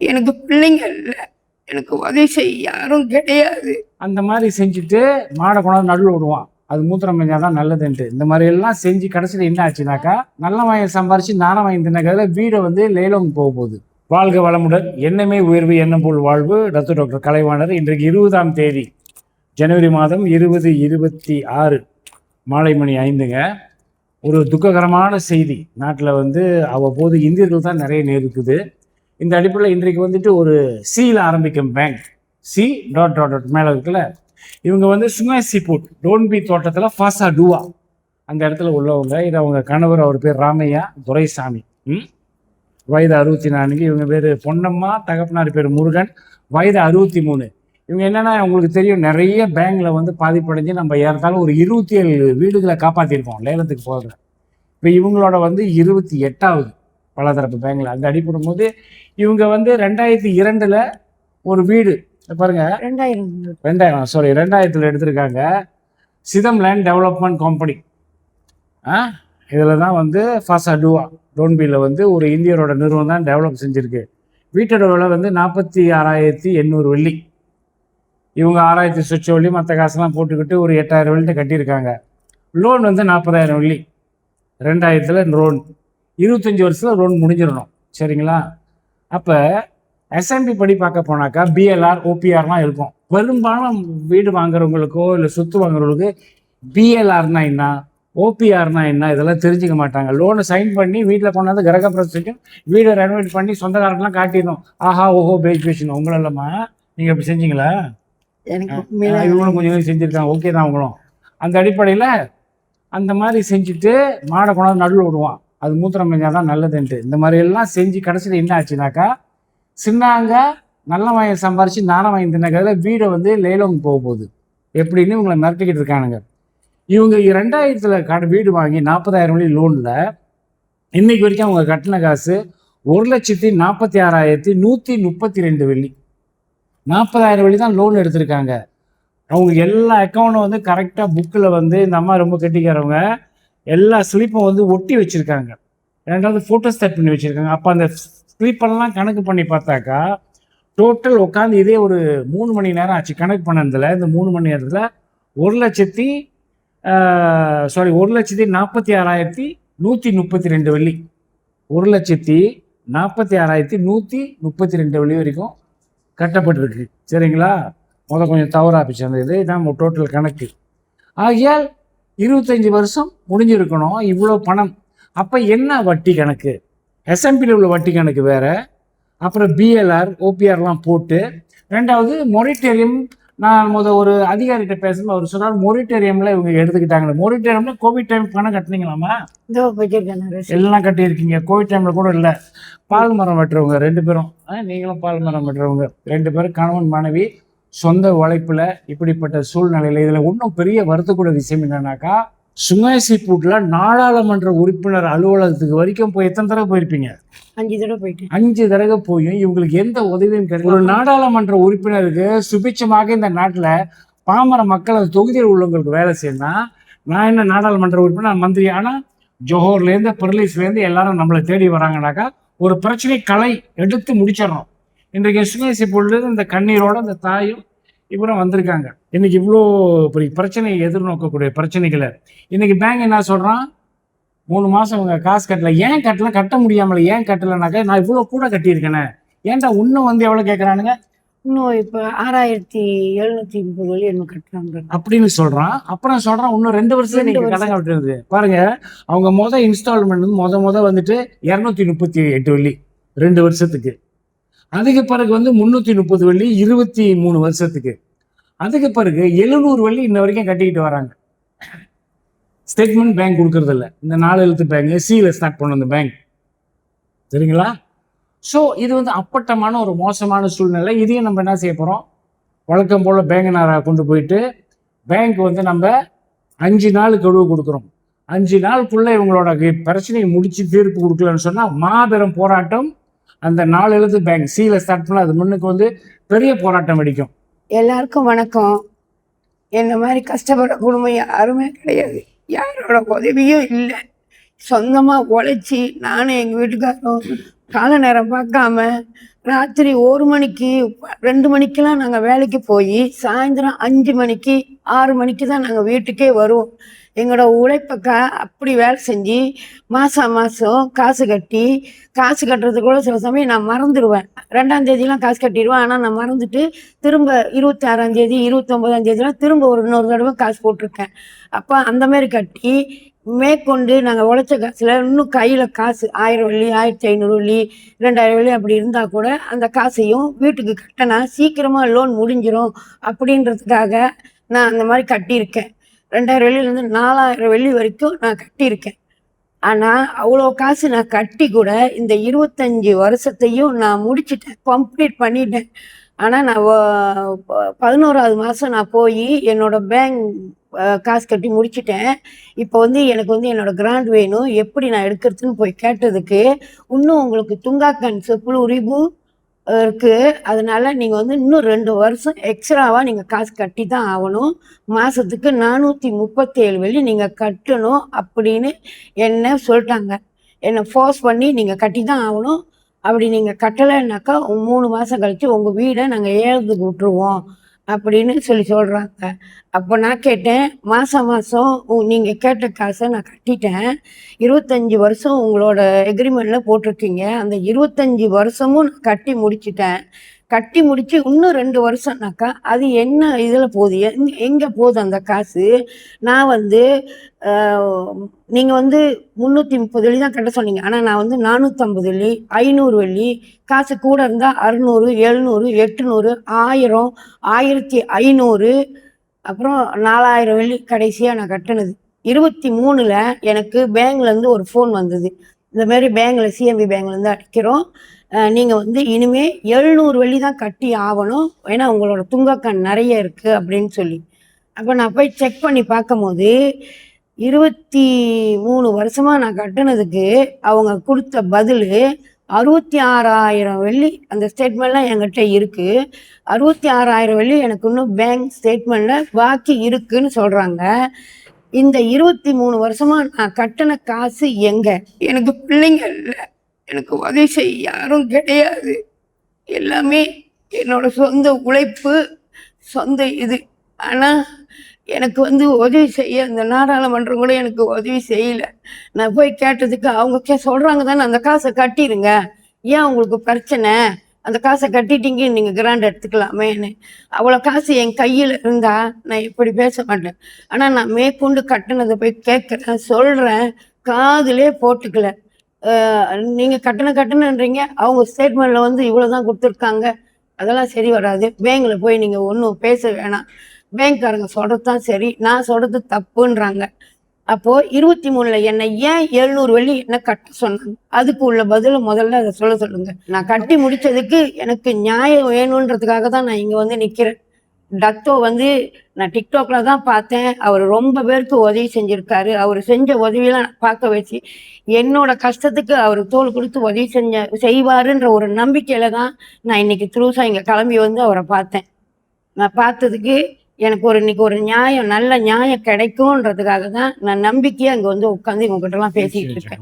எனக்கு பிள்ளைங்க இல்லை. எனக்கு உதவி செய்ய யாரும் கிடையாது. அந்த மாதிரி செஞ்சுட்டு மாடை கொண்டாந்து நடுவில் விடுவான். அது மூத்திரம் மேஞ்சா தான் நல்லதுன்ட்டு. இந்த மாதிரி எல்லாம் செஞ்சு கடைசியில் என்ன ஆச்சுனாக்கா நல்ல வாங்கி சம்பாரிச்சு நானும் வாங்கி தின்னக்கிறதுல வீடை வந்து லேலம் போக போகுது. வாழ்க வளமுடன். என்னமே உயர்வு எண்ணம் போல் வாழ்வு. ரத்து டாக்டர் கலைவாணர் இன்றைக்கு இருபதாம் தேதி ஜனவரி மாதம் இருபது இருபத்தி ஆறு மாலை மணி ஐந்துங்க. ஒரு துக்ககரமான செய்தி. நாட்டில் வந்து அவ்வப்போது இந்தியர்கள் தான் நிறைய நேருக்குது. இந்த அடிப்படையில் இன்றைக்கு வந்துட்டு ஒரு சியில் ஆரம்பிக்கும் bank C dot dot dot மேலே இருக்குல்ல? இவங்க வந்து சுங்காசி டோன்ட் டோன்பி தோட்டத்தில் ஃபாசா டூவா அந்த இடத்துல உள்ளவங்க இது அவங்க கணவர் அவர் பேர் ராமையா துரைசாமி. ம்? வயது அறுபத்தி நான்கு இவங்க பேர் பொன்னம்மா தகப்பனார் பேர் முருகன் வயது அறுபத்தி மூணு இவங்க என்னென்னா உங்களுக்கு தெரியும் நிறைய பேங்கில் வந்து பாதிப்படைஞ்சு நம்ம ஏறத்தாலும் ஒரு இருபத்தி ஏழு வீடுகளை காப்பாற்றிருக்கோம் லேலத்துக்கு போகிற இப்போ இவங்களோட வந்து இருபத்தி எட்டாவது. பலதரப்பு பேங்க்ல அந்த அடிப்படும் போது இவங்க வந்து ரெண்டாயிரத்தி இரண்டுல ஒரு வீடு. பாருங்க. ரெண்டாயிரம். ரெண்டாயிரம் சாரி ரெண்டாயிரத்தில் எடுத்திருக்காங்க. சிதம் லேண்ட் டெவலப்மெண்ட் கம்பெனி ஆ? இதில் தான் வந்து ஃபாசா டூவா டோன்பியில் வந்து ஒரு இந்தியரோட நிறுவனம் தான் டெவலப் செஞ்சுருக்கு. வீட்டோட விலை வந்து நாற்பத்தி ஆறாயிரத்தி எண்ணூறு வெள்ளி. இவங்க ஆறாயிரத்தி சுவிட்ச வெள்ளி மற்ற காசெல்லாம் போட்டுக்கிட்டு ஒரு எட்டாயிரம் வெள்ளிட்ட கட்டியிருக்காங்க. லோன் வந்து நாற்பதாயிரம் வெள்ளி. ரெண்டாயிரத்தில் லோன் இருபத்தஞ்சி வருஷத்தில் லோன் முடிஞ்சிடணும். சரிங்களா? அப்போ எஸ்எம்பி படி பார்க்க போனாக்கா பிஎல்ஆர் ஓபிஆர்லாம் இருக்கும். பெரும்பாலும் வீடு வாங்குறவங்களுக்கோ இல்லை சொத்து வாங்குறவங்களுக்கு பிஎல்ஆர்னா என்ன ஓபிஆர்னா என்ன இதெல்லாம் தெரிஞ்சுக்க மாட்டாங்க. லோனை சைன் பண்ணி வீட்டில் கொண்டாந்து கிரக பிரசைக்கும் வீடை ரெனோவேட் பண்ணி சொந்தக்காரங்களாம் காட்டிடணும். ஆஹா ஓஹோ பேஜ் பேசணும் உங்களும் இல்லைம்மா. நீங்கள் இப்படி செஞ்சீங்களா? இவங்களும் கொஞ்சம் கொஞ்சம் செஞ்சுருக்காங்க. ஓகே தான் அவங்களும். அந்த அடிப்படையில் அந்த மாதிரி செஞ்சுட்டு மாடை கொண்டாந்து நடுவில் விடுவான். அது மூத்திரம் கஞ்சா தான் நல்லதுன்ட்டு. இந்த மாதிரி எல்லாம் செஞ்சு கடைசியில் என்ன ஆச்சுனாக்கா சின்னாங்க நல்ல வாங்கி சம்பாரித்து நானும் வாங்கி தின்னக்கிறதுல வீடை வந்து லேலம் போக போகுது எப்படின்னு இவங்களை மிரட்டிக்கிட்டு இருக்கானுங்க. இவங்க ரெண்டாயிரத்தில் கட வீடு வாங்கி நாற்பதாயிரம் வழி லோனில் இன்னைக்கு வரைக்கும் அவங்க கட்டின காசு ஒரு லட்சத்தி நாற்பத்தி ஆறாயிரத்தி நூற்றி முப்பத்தி ரெண்டு வெள்ளி. நாற்பதாயிரம் வழி தான் லோன் எடுத்திருக்காங்க. அவங்க எல்லா அக்கௌண்ட்டும் வந்து கரெக்டாக புக்கில் வந்து இந்த அம்மா ரொம்ப கெட்டிக்கிறவங்க எல்லா ஸ்லிப்பும் வந்து ஒட்டி வச்சுருக்காங்க. ரெண்டாவது ஃபோட்டோ ஸ்டாட் பண்ணி வச்சுருக்காங்க. அப்போ அந்த ஸ்லிப்பெல்லாம் கணக்கு பண்ணி பார்த்தாக்கா டோட்டல் உட்காந்து இதே ஒரு மூணு மணி நேரம் ஆச்சு. கணக்கு பண்ணதில் இந்த மூணு மணி நேரத்தில் ஒரு லட்சத்தி சாரி ஒரு லட்சத்தி நாற்பத்தி ஆறாயிரத்தி நூற்றி முப்பத்தி ரெண்டு வெள்ளி. ஒரு லட்சத்தி நாற்பத்தி ஆறாயிரத்தி நூற்றி முப்பத்தி ரெண்டு வெள்ளி வரைக்கும் கட்டப்பட்டிருக்கு. சரிங்களா? முத கொஞ்சம் தவறாப்பிச்சு அந்த இது இதான் டோட்டல் கணக்கு. ஆகியால் இருபத்தஞ்சி வருஷம் முடிஞ்சிருக்கணும் இவ்வளோ பணம். அப்போ என்ன வட்டி கணக்கு? எஸ்எம்பியில் உள்ள வட்டி கணக்கு வேற. அப்புறம் பிஎல்ஆர் ஓபிஆர்லாம் போட்டு. ரெண்டாவது மொரிட்டேரியம் நான் முத ஒரு அதிகாரிகிட்ட பேசும்போது அவர் சொன்னார் மொரிட்டேரியமில் இவங்க எடுத்துக்கிட்டாங்க. மொரிட்டேரியம்ல கோவிட் டைம் பணம் கட்டினீங்களாமா. எல்லாம் கட்டியிருக்கீங்க. கோவிட் டைம்ல கூட இல்லை. பால் மரம் வெட்டுறவங்க ரெண்டு பேரும். நீங்களும் பால் மரம் வெட்டுறவங்க ரெண்டு பேரும். கணவன் மனைவி சொந்த உழைப்புல இப்படிப்பட்ட சூழ்நிலையில இதுல இன்னும் பெரிய வருத்தக்கூட விஷயம் என்னன்னாக்கா சுங்காசி பூட்ல நாடாளுமன்ற உறுப்பினர் அலுவலகத்துக்கு வரைக்கும் போய் எத்தனை தடவை போயிருப்பீங்க? அஞ்சு தடவை போயிட்டேன் அஞ்சு தடவை போயும் இவங்களுக்கு எந்த உதவியும் கிடையாது. ஒரு நாடாளுமன்ற உறுப்பினருக்கு சுபிட்சமாக இந்த நாட்டுல பாமர மக்கள் அந்த தொகுதியில் உள்ளவங்களுக்கு வேலை செய்யணும் நான் என்ன நாடாளுமன்ற உறுப்பினர் மந்திரி ஆனா ஜோஹர்லேருந்து பெர்லிஸ்லேருந்து எல்லாரும் நம்மளை தேடி வராங்கனாக்கா ஒரு பிரச்சனை கலை எடுத்து முடிச்சிடறோம் இன்றைக்கு சுங்கேசி பொழுது இந்த கண்ணீரோட இந்த தாயும் இவரும் வந்திருக்காங்க. இன்னைக்கு இவ்வளோ பெரிய பிரச்சனையை எதிர்நோக்கக்கூடிய பிரச்சனைகளை. இன்னைக்கு பேங்க் என்ன சொல்றான்? மூணு மாசம் இவங்க காசு கட்டல. ஏன் கட்டல? கட்ட முடியாமல ஏன் கட்டலனாக்கா நான் இவ்வளோ கூட கட்டியிருக்கேனே. ஏன்டா இன்னும் வந்து எவ்வளோ கேட்குறானுங்க இன்னும் இப்போ ஆறாயிரத்தி எழுநூத்தி முப்பது வழி என்ன கட்டுறாங்க அப்படின்னு சொல்றான். அப்புறம் சொல்றான் இன்னும் ரெண்டு ரெண்டு நீங்க. கடன் கட்டுறது பாருங்க அவங்க மொதல் இன்ஸ்டால்மெண்ட் வந்து மொத மொத வந்துட்டு இரநூத்தி முப்பத்தி எட்டு வெள்ளி ரெண்டு வருஷத்துக்கு. அதுக்கு பிறகு வந்து முந்நூற்றி முப்பது வெள்ளி இருபத்தி மூணு வருஷத்துக்கு. அதுக்கு பிறகு எழுநூறு வெள்ளி இன்ன வரைக்கும் கட்டிக்கிட்டு வராங்க. ஸ்டேட்மெண்ட் பேங்க் கொடுக்கறது இல்லை இந்த நாலு எழுத்து பேங்க் சியில் ஸ்டார்ட் பண்ண அந்த பேங்க் சரிங்களா? ஸோ இது வந்து அப்பட்டமான ஒரு மோசமான சூழ்நிலை. இதையும் நம்ம என்ன செய்ய போகிறோம் வழக்கம் போல் பேங்கனாராக கொண்டு போயிட்டு பேங்க் வந்து நம்ம அஞ்சு நாள் கழுவு கொடுக்குறோம். அஞ்சு நாளுக்குள்ளே இவங்களோட பிரச்சனையை முடித்து தீர்ப்பு கொடுக்கலன்னு சொன்னால் மாபெரும் போராட்டம் அந்த நாலு எழுத்து பேங்க் சியில் ஸ்டார்ட் பண்ணால் அது முன்னுக்கு வந்து பெரிய போராட்டம் வெடிக்கும். எல்லாருக்கும் வணக்கம். என்ன மாதிரி கஷ்டப்படுற குடும்பம் யாருமே கிடையாது. யாரோட உதவியும் இல்லை. சொந்தமாக உழைச்சி நானும் எங்கள் வீட்டுக்காரரும் கால நேரம் பார்க்காம ராத்திரி ஒரு மணிக்கு ரெண்டு மணிக்கெல்லாம் நாங்கள் வேலைக்கு போய் சாயந்தரம் அஞ்சு மணிக்கு ஆறு மணிக்கு தான் நாங்கள் வீட்டுக்கே வருவோம். எங்களோட உழைப்பக்கா அப்படி வேலை செஞ்சு மாதம் மாதம் காசு கட்டி காசு கட்டுறது கூட சில சமயம் நான் மறந்துடுவேன். ரெண்டாம் தேதியெலாம் காசு கட்டிடுவேன். ஆனால் நான் மறந்துட்டு திரும்ப இருபத்தாறாம் தேதி இருபத்தொம்போதாம் தேதியெலாம் திரும்ப ஒரு இன்னொரு தடவை காசு போட்டிருக்கேன். அப்போ அந்தமாரி கட்டி மேற்கொண்டு நாங்கள் உழைச்ச காசில் இன்னும் கையில் காசு ஆயிரம் வெள்ளி ஆயிரத்தி ஐநூறு வெள்ளி ரெண்டாயிரம் வெள்ளி அப்படி இருந்தால் கூட அந்த காசையும் வீட்டுக்கு கட்டினா சீக்கிரமாக லோன் முடிஞ்சிடும் அப்படின்றதுக்காக நான் அந்த மாதிரி கட்டியிருக்கேன். ரெண்டாயிரம் வெள்ளிலேருந்து நாலாயிரம் வெள்ளி வரைக்கும் நான் கட்டியிருக்கேன். ஆனால் அவ்வளோ காசு நான் கட்டி கூட இந்த இருபத்தஞ்சி வருஷத்தையும் நான் முடிச்சிட்டேன் கம்ப்ளீட் பண்ணிட்டேன். ஆனால் நான் பதினோராவது மாதம் நான் போய் என்னோட பேங்க் காசு கட்டி முடிச்சிட்டேன். இப்போ வந்து எனக்கு வந்து என்னோட கிராண்ட் வேணும். எப்படி நான் எடுக்கிறதுன்னு போய் கேட்டதுக்கு இன்னும் உங்களுக்கு துங்காக்கன் செப்புளு உரிபு இருக்கு. அதனால நீங்கள் வந்து இன்னும் ரெண்டு வருஷம் எக்ஸ்ட்ராவாக நீங்கள் காசு கட்டி தான் ஆகணும். மாதத்துக்கு நானூற்றி முப்பத்தேழு வெள்ளி நீங்கள் கட்டணும் அப்படின்னு என்ன சொல்லிட்டாங்க. என்னை ஃபோர்ஸ் பண்ணி நீங்கள் கட்டி தான் ஆகணும். அப்படி நீங்கள் கட்டலைன்னாக்கா மூணு மாதம் கழித்து உங்கள் வீடை நாங்கள் ஏழுதுக்கு விட்டுருவோம். அப்படின்னு சொல்லி சொல்கிறாங்க அப்போ நான் கேட்டேன் மாதம் மாதம் நீங்கள் கேட்ட காசை நான் கட்டிட்டேன். இருபத்தஞ்சி வருஷம் உங்களோட எக்ரிமெண்ட்டில் போட்டிருக்கீங்க. அந்த இருபத்தஞ்சி வருஷமும் நான் கட்டி முடிச்சிட்டேன். கட்டி முடிச்சு இன்னும் ரெண்டு வருஷம்னாக்கா அது என்ன இதில் போகுது? எங்க எங்கே போகுது அந்த காசு? நான் வந்து நீங்கள் வந்து முந்நூற்றி முப்பது வெள்ளி தான் கட்ட சொன்னீங்க. ஆனால் நான் வந்து நானூற்றம்பது வெள்ளி ஐநூறு வெள்ளி காசு கூட இருந்தால் அறுநூறு எழுநூறு எட்டுநூறு ஆயிரம் ஆயிரத்தி ஐநூறு அப்புறம் நாலாயிரம் வெள்ளி கடைசியாக நான் கட்டினது. இருபத்தி மூணில் எனக்கு பேங்க்லேருந்து ஒரு ஃபோன் வந்தது. இந்த மாதிரி பேங்க்கில் சிஎம்பி பேங்க்லேருந்து அடிக்கிறோம். நீங்கள் வந்து இனிமேல் எழுநூறு வழி தான் கட்டி ஆகணும். ஏன்னா உங்களோட துங்கக்கண் நிறைய இருக்குது அப்படின்னு சொல்லி. அப்போ நான் போய் செக் பண்ணி பார்க்கும்போது இருபத்தி மூணு வருஷமாக நான் கட்டினதுக்கு அவங்க கொடுத்த பதில் அறுபத்தி ஆறாயிரம் வெள்ளி அந்த ஸ்டேட்மெண்ட்லாம் என்கிட்ட இருக்குது அறுபத்தி ஆறாயிரம் வெள்ளி எனக்கு இன்னும் பேங்க் ஸ்டேட்மெண்ட்டில் பாக்கி இருக்குன்னு சொல்கிறாங்க இந்த இருபத்தி மூணு வருஷமா நான் கட்டின காசு எங்க? எனக்கு பிள்ளைங்க இல்லை. எனக்கு உதவி செய்ய யாரும் கிடையாது. எல்லாமே என்னோட சொந்த உழைப்பு சொந்த இது. ஆனால் எனக்கு வந்து உதவி செய்ய இந்த நாடாளுமன்றம் கூட எனக்கு உதவி செய்யலை. நான் போய் கேட்டதுக்கு அவங்க கே தானே அந்த காசை கட்டிடுங்க ஏன் உங்களுக்கு பிரச்சனை? அந்த காசை கட்டிட்டீங்க நீங்கள் கிராண்ட் எடுத்துக்கலாமேன்னு. அவ்வளோ காசு என் கையில் இருந்தால் நான் இப்படி பேச மாட்டேன். ஆனால் நான் மேற்கொண்டு கட்டினதை போய் கேட்குறேன் சொல்கிறேன் காதிலே போட்டுக்கல. நீங்கள் கட்டண கட்டணன்றீங்க அவங்க ஸ்டேட்மெண்ட்டில் வந்து இவ்வளோ தான் கொடுத்துருக்காங்க. அதெல்லாம் சரி வராது. பேங்க்கில் போய் நீங்கள் ஒன்றும் பேச வேணாம். பேங்க்காரங்க சொல்கிறது தான் சரி. நான் சொல்கிறது தப்புன்றாங்க. அப்போது இருபத்தி மூணில் என்னை ஏன் எழுநூறு வெள்ளி என்ன கட்ட சொன்னாங்க? அதுக்கு உள்ள பதிலை முதல்ல அதை சொல்ல சொல்லுங்க. நான் கட்டி முடிச்சதுக்கு எனக்கு நியாயம் வேணுன்றதுக்காக தான் நான் இங்கே வந்து நிற்கிறேன் டத்தோ வந்து நான் டிக்டாக்ல தான் பார்த்தேன். அவர் ரொம்ப பேருக்கு உதவி செஞ்சிருக்காரு. அவர் செஞ்ச உதவியெல்லாம் நான் பார்க்க வச்சு என்னோட கஷ்டத்துக்கு அவர் தோல் கொடுத்து உதவி செஞ்ச செய்வாருன்ற ஒரு நம்பிக்கையில தான் நான் இன்னைக்கு த்ரூஸா இங்க கிளம்பி வந்து அவரை பார்த்தேன். நான் பார்த்ததுக்கு எனக்கு ஒரு இன்னைக்கு ஒரு நியாயம் நல்ல நியாயம் கிடைக்கும்ன்றதுக்காக தான் நான் நம்பிக்கையா இங்க வந்து உட்காந்து உங்ககிட்ட எல்லாம் பேசிட்டு இருக்கேன்.